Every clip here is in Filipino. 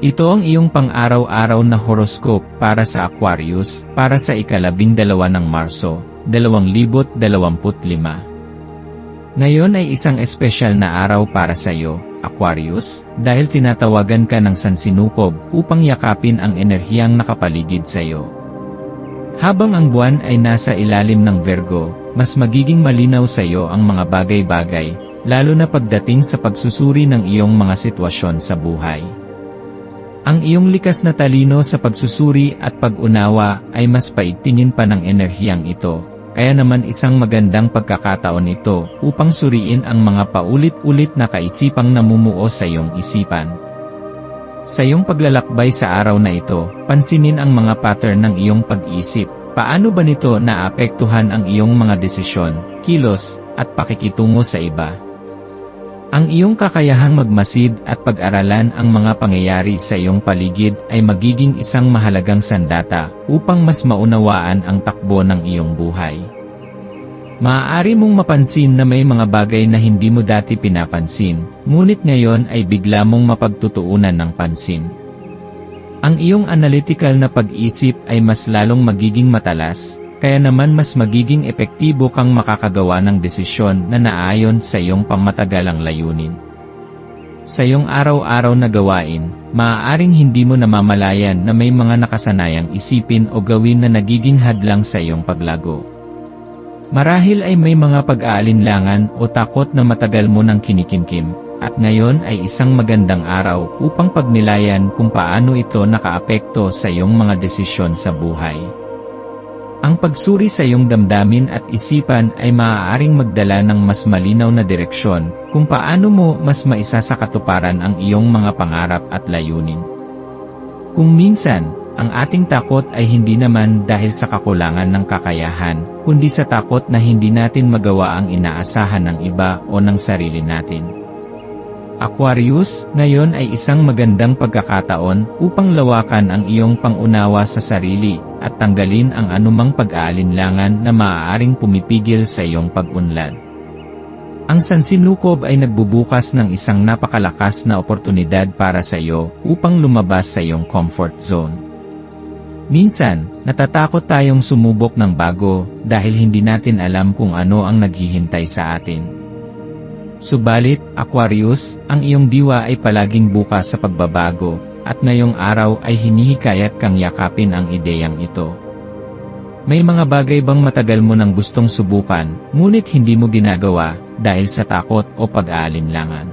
Ito ang iyong pang-araw-araw na horoscope para sa Aquarius, para sa ikalabing dalawa ng Marso, 2025. Ngayon ay isang espesyal na araw para sa iyo, Aquarius, dahil tinatawagan ka ng sansinukob upang yakapin ang enerhiyang nakapaligid sa iyo. Habang ang buwan ay nasa ilalim ng Virgo, mas magiging malinaw sa iyo ang mga bagay-bagay, lalo na pagdating sa pagsusuri ng iyong mga sitwasyon sa buhay. Ang iyong likas na talino sa pagsusuri at pag-unawa ay mas paigtingin pa ng enerhiyang ito, kaya naman isang magandang pagkakataon ito upang suriin ang mga paulit-ulit na kaisipang namumuo sa iyong isipan. Sa iyong paglalakbay sa araw na ito, pansinin ang mga pattern ng iyong pag-isip. Paano ba nito naapektuhan ang iyong mga desisyon, kilos, at pakikitungo sa iba? Ang iyong kakayahang magmasid at pag-aralan ang mga pangyayari sa iyong paligid ay magiging isang mahalagang sandata upang mas maunawaan ang takbo ng iyong buhay. Maaari mong mapansin na may mga bagay na hindi mo dati pinapansin, ngunit ngayon ay bigla mong mapagtutuunan ng pansin. Ang iyong analytical na pag-isip ay mas lalong magiging matalas, kaya naman mas magiging epektibo kang makakagawa ng desisyon na naayon sa iyong pangmatagalang layunin. Sa iyong araw-araw na gawain, maaaring hindi mo namamalayan na may mga nakasanayang isipin o gawin na nagiging hadlang sa iyong paglago. Marahil ay may mga pag-aalinlangan o takot na matagal mo nang kinikimkim, at ngayon ay isang magandang araw upang pagnilayan kung paano ito nakaapekto sa iyong mga desisyon sa buhay. Ang pagsuri sa iyong damdamin at isipan ay maaaring magdala ng mas malinaw na direksyon kung paano mo mas maisa sa katuparan ang iyong mga pangarap at layunin. Kung minsan, ang ating takot ay hindi naman dahil sa kakulangan ng kakayahan, kundi sa takot na hindi natin magawa ang inaasahan ng iba o ng sarili natin. Aquarius, ngayon ay isang magandang pagkakataon upang lawakan ang iyong pangunawa sa sarili at tanggalin ang anumang pag-aalinlangan na maaaring pumipigil sa iyong pag-unlad. Ang sansinukob ay nagbubukas ng isang napakalakas na oportunidad para sa iyo upang lumabas sa iyong comfort zone. Minsan, natatakot tayong sumubok ng bago dahil hindi natin alam kung ano ang naghihintay sa atin. Subalit, Aquarius, ang iyong diwa ay palaging bukas sa pagbabago, at ngayong araw ay hinihikayat kang yakapin ang ideyang ito. May mga bagay bang matagal mo nang gustong subukan, ngunit hindi mo ginagawa, dahil sa takot o pag-aalinlangan?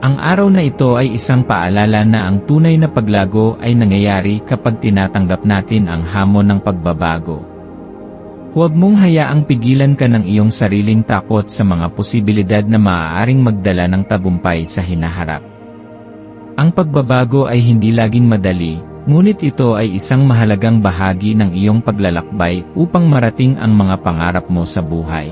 Ang araw na ito ay isang paalala na ang tunay na paglago ay nangyayari kapag tinatanggap natin ang hamon ng pagbabago. Huwag mong hayaang pigilan ka ng iyong sariling takot sa mga posibilidad na maaaring magdala ng tagumpay sa hinaharap. Ang pagbabago ay hindi laging madali, ngunit ito ay isang mahalagang bahagi ng iyong paglalakbay upang marating ang mga pangarap mo sa buhay.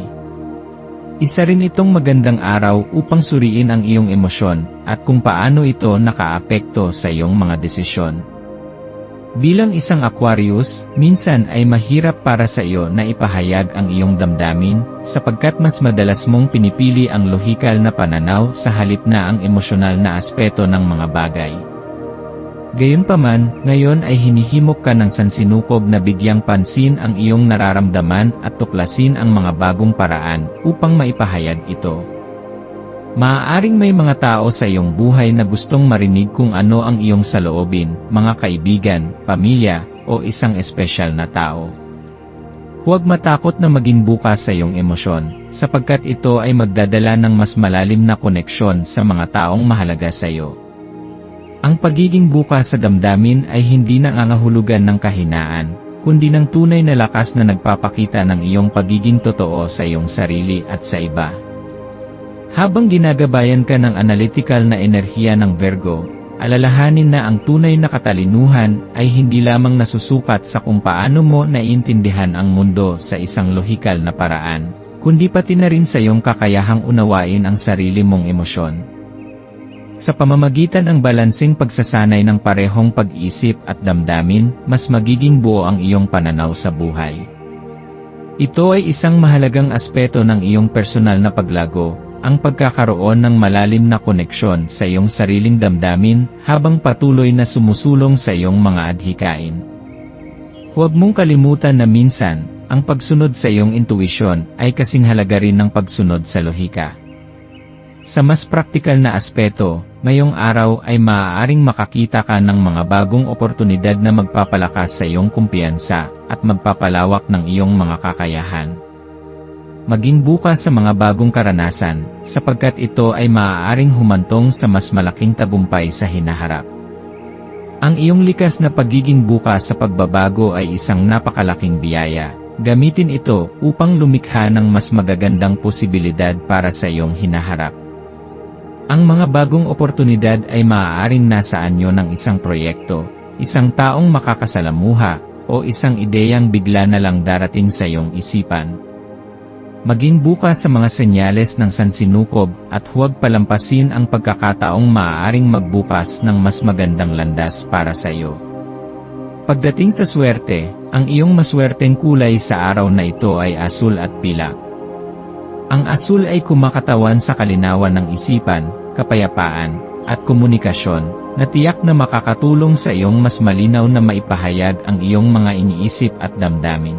Isa rin itong magandang araw upang suriin ang iyong emosyon at kung paano ito nakaapekto sa iyong mga desisyon. Bilang isang Aquarius, minsan ay mahirap para sa iyo na ipahayag ang iyong damdamin, sapagkat mas madalas mong pinipili ang lohikal na pananaw sa halip na ang emosyonal na aspeto ng mga bagay. Gayunpaman, ngayon ay hinihimok ka ng sansinukob na bigyang pansin ang iyong nararamdaman at tuklasin ang mga bagong paraan upang maipahayag ito. Maaaring may mga tao sa iyong buhay na gustong marinig kung ano ang iyong saloobin, mga kaibigan, pamilya, o isang espesyal na tao. Huwag matakot na maging bukas sa iyong emosyon, sapagkat ito ay magdadala ng mas malalim na koneksyon sa mga taong mahalaga sa iyo. Ang pagiging bukas sa damdamin ay hindi nangangahulugan ng kahinaan, kundi ng tunay na lakas na nagpapakita ng iyong pagiging totoo sa iyong sarili at sa iba. Habang ginagabayan ka ng analytical na enerhiya ng Virgo, alalahanin na ang tunay na katalinuhan ay hindi lamang nasusukat sa kung paano mo naiintindihan ang mundo sa isang lohikal na paraan, kundi pati na rin sa iyong kakayahang unawain ang sarili mong emosyon. Sa pamamagitan ng balansing pagsasanay ng parehong pag-isip at damdamin, mas magiging buo ang iyong pananaw sa buhay. Ito ay isang mahalagang aspeto ng iyong personal na paglago, ang pagkakaroon ng malalim na koneksyon sa iyong sariling damdamin habang patuloy na sumusulong sa iyong mga adhikain. Huwag mong kalimutan na minsan, ang pagsunod sa iyong intuisyon ay kasing halaga rin ng pagsunod sa lohika. Sa mas praktikal na aspeto, ngayong araw ay maaaring makakita ka ng mga bagong oportunidad na magpapalakas sa iyong kumpiyansa at magpapalawak ng iyong mga kakayahan. Maging bukas sa mga bagong karanasan, sapagkat ito ay maaaring humantong sa mas malaking tagumpay sa hinaharap. Ang iyong likas na pagiging bukas sa pagbabago ay isang napakalaking biyaya. Gamitin ito upang lumikha ng mas magagandang posibilidad para sa iyong hinaharap. Ang mga bagong oportunidad ay maaaring nasa anyo ng isang proyekto, isang taong makakasalamuha, o isang ideyang bigla na lang darating sa iyong isipan. Maging bukas sa mga senyales ng sansinukob at huwag palampasin ang pagkakataong maaaring magbukas ng mas magandang landas para sa iyo. Pagdating sa swerte, ang iyong maswerteng kulay sa araw na ito ay asul at pilak. Ang asul ay kumakatawan sa kalinawan ng isipan, kapayapaan, at komunikasyon, na tiyak na makakatulong sa iyong mas malinaw na maipahayag ang iyong mga iniisip at damdamin.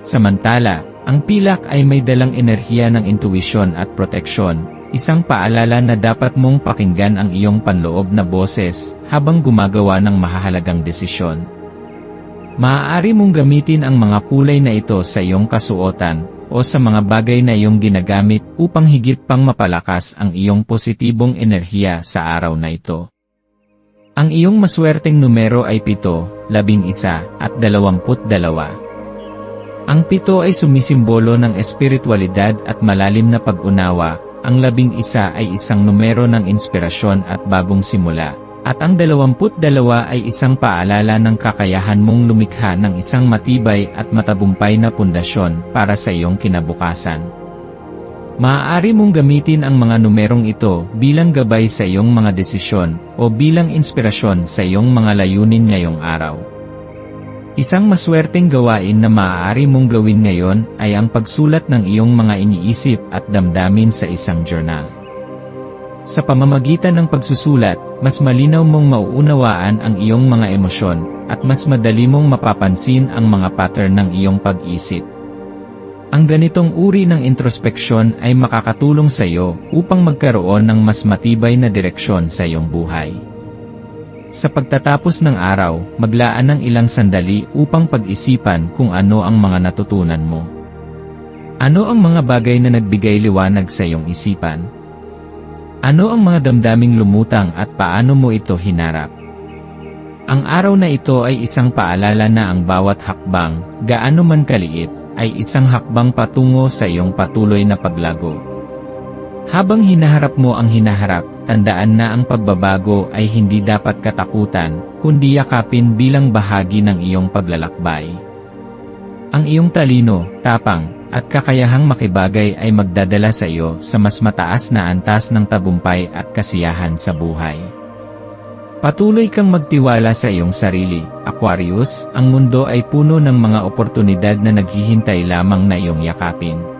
Samantala, ang pilak ay may dalang enerhiya ng intuisyon at proteksyon, isang paalala na dapat mong pakinggan ang iyong panloob na boses habang gumagawa ng mahahalagang desisyon. Maaari mong gamitin ang mga kulay na ito sa iyong kasuotan o sa mga bagay na iyong ginagamit upang higit pang mapalakas ang iyong positibong enerhiya sa araw na ito. Ang iyong maswerteng numero ay 7, 11 at 22. Ang pito ay sumisimbolo ng espiritualidad at malalim na pag-unawa, ang labing isa ay isang numero ng inspirasyon at bagong simula, at ang dalawamput dalawa ay isang paalala ng kakayahan mong lumikha ng isang matibay at matabumpay na pundasyon para sa iyong kinabukasan. Maaari mong gamitin ang mga numerong ito bilang gabay sa iyong mga desisyon o bilang inspirasyon sa iyong mga layunin ngayong araw. Isang maswerteng gawain na maaari mong gawin ngayon ay ang pagsulat ng iyong mga iniisip at damdamin sa isang journal. Sa pamamagitan ng pagsusulat, mas malinaw mong mauunawaan ang iyong mga emosyon, at mas madali mong mapapansin ang mga pattern ng iyong pag-isip. Ang ganitong uri ng introspeksyon ay makakatulong sa iyo upang magkaroon ng mas matibay na direksyon sa iyong buhay. Sa pagtatapos ng araw, maglaan ng ilang sandali upang pag-isipan kung ano ang mga natutunan mo. Ano ang mga bagay na nagbigay liwanag sa iyong isipan? Ano ang mga damdaming lumutang at paano mo ito hinarap? Ang araw na ito ay isang paalala na ang bawat hakbang, gaano man kaliit, ay isang hakbang patungo sa iyong patuloy na paglago. Habang hinaharap mo ang hinaharap, tandaan na ang pagbabago ay hindi dapat katakutan, kundi yakapin bilang bahagi ng iyong paglalakbay. Ang iyong talino, tapang, at kakayahang makibagay ay magdadala sa iyo sa mas mataas na antas ng tabumpay at kasiyahan sa buhay. Patuloy kang magtiwala sa iyong sarili, Aquarius, ang mundo ay puno ng mga oportunidad na naghihintay lamang na iyong yakapin.